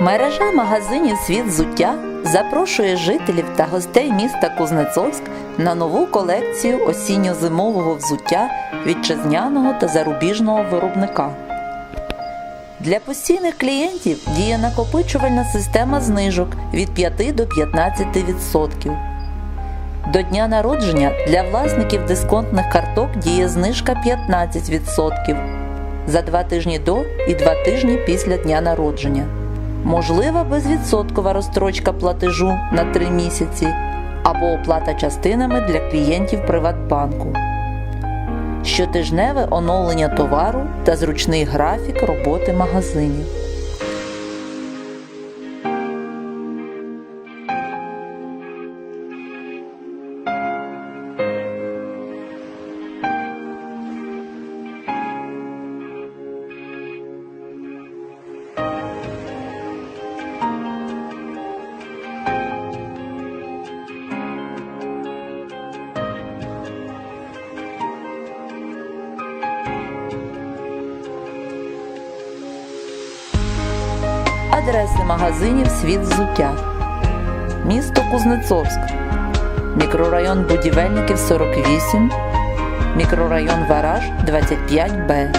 Мережа магазинів Світ взуття запрошує жителів та гостей міста Кузнецовськ на нову колекцію осінньо-зимового взуття вітчизняного та зарубіжного виробника. Для постійних клієнтів діє накопичувальна система знижок від 5 до 15%. До дня народження для власників дисконтних карток діє знижка 15% за два тижні до і два тижні після дня народження. Можлива безвідсоткова розстрочка платежу на 3 місяці або оплата частинами для клієнтів Приватбанку. Щотижневе оновлення товару та зручний графік роботи магазинів. Адреси магазинів Світ взуття. Місто Кузнецовськ. Мікрорайон Будівельників 48. Мікрорайон Вараж 25Б.